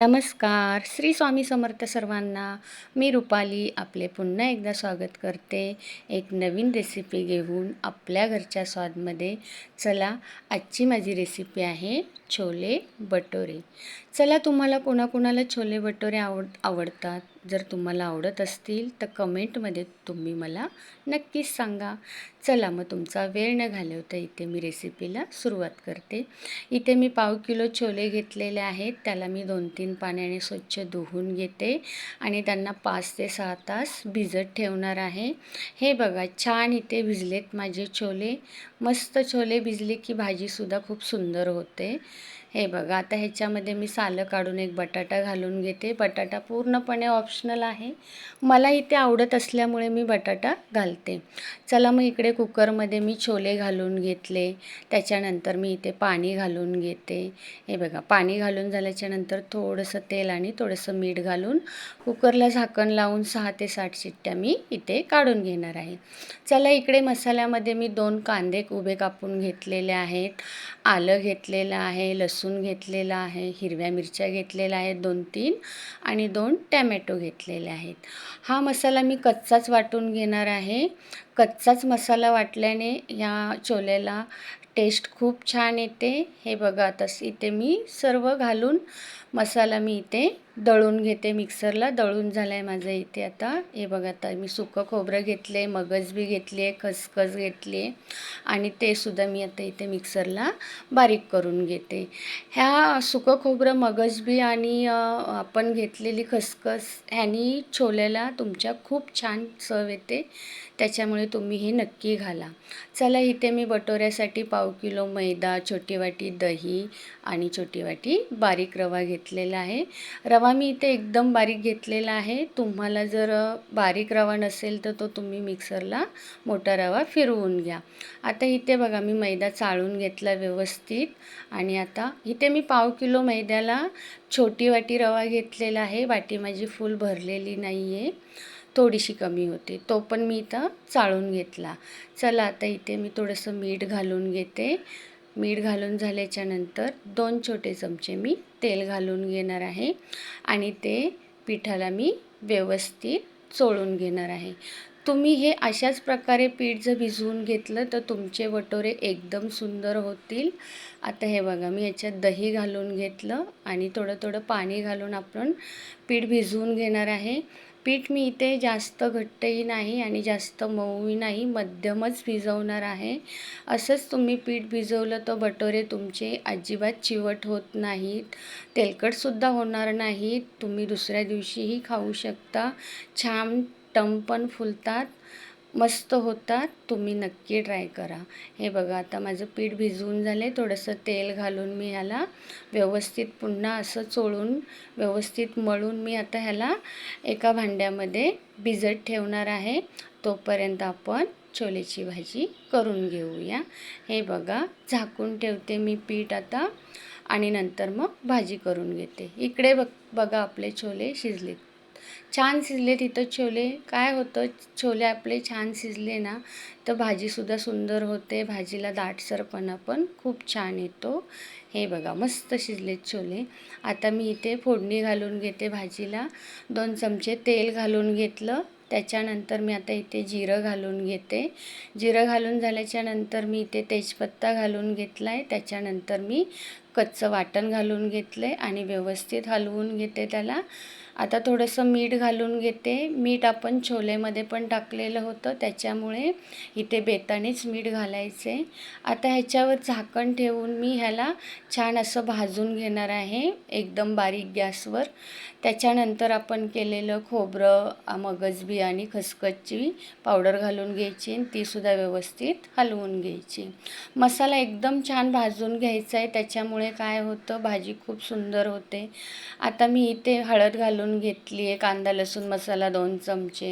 नमस्कार. श्री स्वामी समर्थ सर्वांना मी रुपाली आपले पुन्हा एकदा स्वागत करते. एक नवीन रेसिपी घेऊन आपल्या घरच्या स्वादमध्ये चला आजची माझी रेसिपी आहे छोले भटोरे. चला तुम्हाला कोणाकोणाला छोले भटोरे आवड आवडतात? जर तुम्हाला आवडत असतील तर कमेंटमध्ये तुम्ही मला नक्कीच सांगा. चला मग तुमचा वेळ न घालवता इथे मी रेसिपीला सुरुवात करते. इथे मी पाव किलो छोले घेतलेले आहेत. त्याला मी दोन तीन पाण्याने स्वच्छ धुवून घेते आणि त्यांना पाच ते सहा तास भिजत ठेवणार आहे. हे बघा छान इथे भिजलेत माझे छोले. मस्त छोले भिजले की भाजीसुद्धा खूप सुंदर होते. हे बघा आता ह्याच्यामध्ये मी सालं काढून एक बटाटा घालून घेते. बटाटा पूर्णपणे ऑप्शनल आहे. मला इथे आवडत असल्यामुळे मी बटाटा घालते. चला मग इकडे कुकरमध्ये मी छोले घालून घेतले. त्याच्यानंतर मी इथे पाणी घालून घेते. हे बघा पाणी घालून झाल्याच्यानंतर थोडंसं तेल आणि थोडंसं मीठ घालून कुकरला झाकण लावून सहा ते साठ शिट्ट्या मी इथे काढून घेणार आहे. चला इकडे मसाल्यामध्ये मी दोन कांदे उभे कापून घेतलेले आहेत. आलं घेतलेलं आहे लसूण घेतलेला आहे हिरव्या मिरच्या घेतलेल्या आहेत दोन तीन आणि दोन टॅमॅटो घेतलेले आहेत. हा मसाला मी कच्चाच वाटून घेणार आहे. कच्चाच मसाला वाटल्याने या छोल्याला टेस्ट खूप छान येते. हे बघा आता इथे मी सर्व घालून मसाला मी इथे दळून घेते मिक्सरला दळून झालं आहे माझं इथे आता. हे बघा आता मी सुकं खोबरं घेतले मगज बी घेतली आहे खसखस घेतली आहे आणि ते सुद्धा मी आता इथे मिक्सरला बारीक करून घेते. ह्या सुकं खोबरं मगज बी आणि आपण घेतलेली खसखस ह्यानी छोल्याला तुमच्या खूप छान चव येते. त्याच्यामुळे तुम्ही हे नक्की घाला. चला इथे मी बटोऱ्यासाठी पाव किलो मैदा छोटी वाटी दही आणि छोटी वाटी बारीक रवा घेतलेला आहे. रवा मी इथे एकदम बारीक घेतलेला आहे. तुम्हाला जर बारीक रवा नसेल तर तो तुम्ही मिक्सरला मोठा रवा फिरवून घ्या. आता इथे बघा मी मैदा चाळून घेतला व्यवस्थित आणि आता इथे मी पाव किलो मैद्याला छोटी वाटी रवा घेतलेला आहे. वाटी माझी फुल भरलेली नाही आहे थोडीशी कमी होती. तो पण मी इथं चाळून घेतला. चला आता इथे मी थोडंसं मीठ घालून घेते. मीठ घालून झाल्याच्यानंतर दोन छोटे चमचे मी तेल घालून घेणार आहे आणि ते पिठाला मी व्यवस्थित चोळून घेणार आहे. तुम्ही हे अशाच प्रकारे पीठ जर भिजवून घेतलं तर तुमचे वटोरे एकदम सुंदर होतील. आता हे बघा मी याच्यात दही घालून घेतलं आणि थोडं थोडं पाणी घालून आपण पीठ भिजवून घेणार आहे. पीठ मी इथे जास्त घट्टही नाही आणि जास्त मऊही नाही मध्यमच भिजवणार आहे. असंच तुम्ही पीठ भिजवलं तर बटोरे तुमचे अजिबात चिवट होत नाहीत. तेलकटसुद्धा होणार नाहीत तुम्ही दुसऱ्या दिवशीही खाऊ शकता. छान टम पण फुलतात. मस्त होतात तुम्ही नक्की ट्राय करा. हे बघा आता माझं पीठ भिजवून झाले थोडंसं तेल घालून मी ह्याला व्यवस्थित पुन्हा असं चोळून व्यवस्थित मळून मी आता ह्याला एका भांड्यामध्ये भिजत ठेवणार आहे. तोपर्यंत आपण छोलेची भाजी करून घेऊया. हे बघा झाकून ठेवते मी पीठ आता आणि नंतर मग भाजी करून घेते. इकडे बघ बघा आपले छोले शिजलेत. छान शिजले तिथं छोले. काय होतं छोले आपले छान शिजले ना तर भाजीसुद्धा सुंदर होते. भाजीला दाटसरपणा पण खूप छान येतो. हे बघा मस्त शिजलेत छोले. आता मी इथे फोडणी घालून घेते भाजीला. दोन चमचे तेल घालून घेतलं. त्याच्यानंतर मी आता इथे जिरं घालून घेते. जिरं घालून झाल्याच्यानंतर मी इथे तेजपत्ता घालून घेतला आहे त्याच्यानंतर मी कच्चं वाटण घालून घेतलं आहे आणि व्यवस्थित हलवून घेते त्याला. आता थोडंसं मीठ घालून घेते. मीठ आपण छोलेमध्ये पण टाकलेलं होतं. त्याच्यामुळे इथे बेतानेच मीठ घालायचे. आता ह्याच्यावर झाकण ठेवून मी ह्याला छान असं भाजून घेणार आहे. एकदम बारीक गॅसवर. त्याच्यानंतर आपण केलेलं खोबरं मगजबी आणि खसखसची पावडर घालून घ्यायची आणि तीसुद्धा व्यवस्थित हलवून घ्यायची. मसाला एकदम छान भाजून घ्यायचा आहे. त्याच्यामुळे काय होतं? भाजी खूप सुंदर होते. आता मी इथे हळद घालून घेतली आहे. कांदा लसूण मसाला दोन चमचे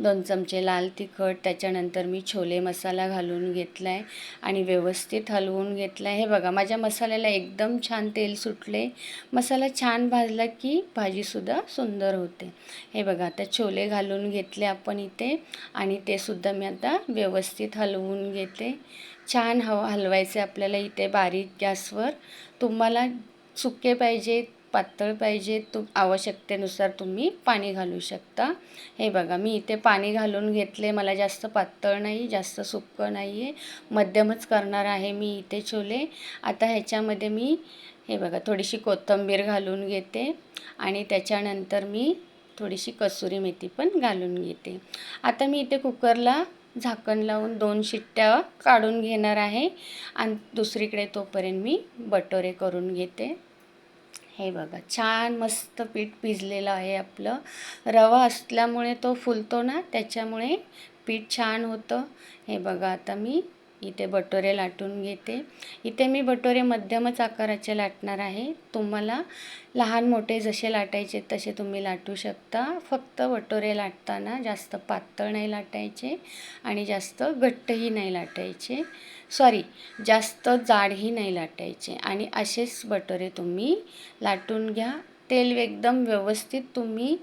दोन चमचे लाल तिखट. त्याच्यानंतर मी छोले मसाला घालून घेतला आहे आणि व्यवस्थित हलवून घेतला आहे हे बघा माझ्या मसाल्याला एकदम छान तेल सुटले. मसाला छान भाजला की भाजीसुद्धा सुंदर होते. हे बघा आता छोले घालून घेतले आपण इथे आणि ते सुद्धा मी आता व्यवस्थित हलवून घेते. छान हव हलवायचे आपल्याला इथे बारीक गॅसवर. तुम्हाला सुके पाहिजेत पातळ पाहिजे तू आवश्यकतेनुसार तुम्ही पाणी घालू शकता. हे बघा मी इथे पाणी घालून घेतले. मला जास्त पातळ नाही जास्त सुक्कं नाही आहे मध्यमच करणार आहे मी इथे छोले. आता ह्याच्यामध्ये मी हे बघा थोडीशी कोथिंबीर घालून घेते. आणि त्याच्यानंतर मी थोडीशी कसुरी मेथी पण घालून घेते. आता मी इथे कुकरला झाकण लावून दोन शिट्ट्या काढून घेणार आहे. आणि दुसरीकडे तोपर्यंत मी बटोरे करून घेते. हे बघा छान मस्त पीठ भिजलेलं आहे आपलं. रवा असल्यामुळे तो फुलतो ना त्याच्यामुळे पीठ छान होतं. हे बघा आता मी इथे बटोरे लाटून घेते. इथे मी बटोरे मध्यमच आकाराचे लाटणार आहे. तुम्हाला लहान मोठे जसे लाटायचे तसे तुम्ही लाटू शकता. फक्त बटोरे लाटताना जास्त पातळ नाही लाटायचे आणि जास्त घट्टही नाही लाटायचे. सॉरी जास्त जाडही नाही लाटायचे. आणि असेच बटोरे तुम्ही लाटून घ्या. तेल एकदम व्यवस्थित तुम्ही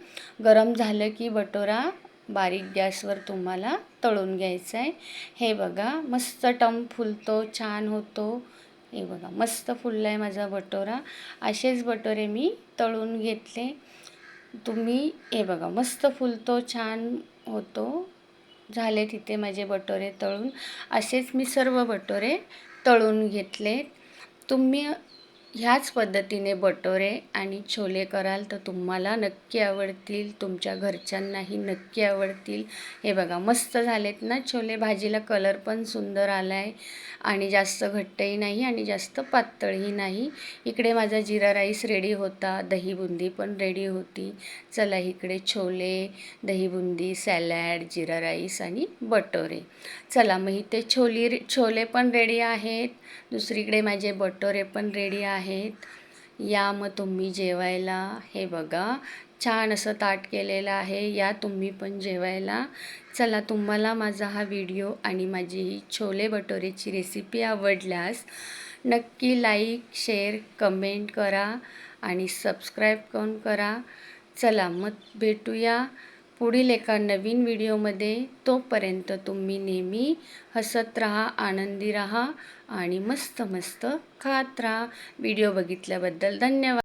गरम झालं की बटोरा बारीक गॅसवर तुम्हाला तळून घ्यायचं आहे हे बघा मस्त टम फुलतो छान होतो. हे बघा मस्त फुलला आहे माझा बटोरा. असेच बटोरे मी तळून घेतले. तुम्ही हे बघा मस्त फुलतो छान होतो. झाले तिथे माझे बटोरे तळून. असेच मी सर्व बटोरे तळून घेतले तुम्ही ह्याच पद्धतीने बटोरे आणि छोले कराल तर तुम्हाला नक्की आवडतील तुमच्या घरच्यांनाही नक्की आवडतील. हे बघा मस्त झालेत ना छोले. भाजीला कलर पण सुंदर आला आहे आणि जास्त घट्टही नाही आणि जास्त पातळही नाही. इकडे माझा जिरा राईस रेडी होता दही बुंदी पण रेडी होती. चला इकडे छोले दही बुंदी सॅलॅड जिरा राईस आणि बटोरे. चला मग इथे छोली छोले पण रेडी आहेत. दुसरीकडे माझे बटोरे पण रेडी आहेत. या मग तुम्ही जेवायला हे बघा छान असं ताट केलेलं आहे. या तुम्ही पण जेवायला. चला तुम्हाला माझा हा व्हिडिओ आणि माझी ही छोले भटोरेची रेसिपी आवडल्यास नक्की लाईक शेअर कमेंट करा आणि सबस्क्राईब पण करा. चला मग भेटूया. पुढील एका नवीन व्हिडिओमध्ये तोपर्यंत तुम्ही नेहमी हसत राहा आनंदी राहा आणि मस्त मस्त खात राहा. व्हिडिओ बघितल्याबद्दल धन्यवाद.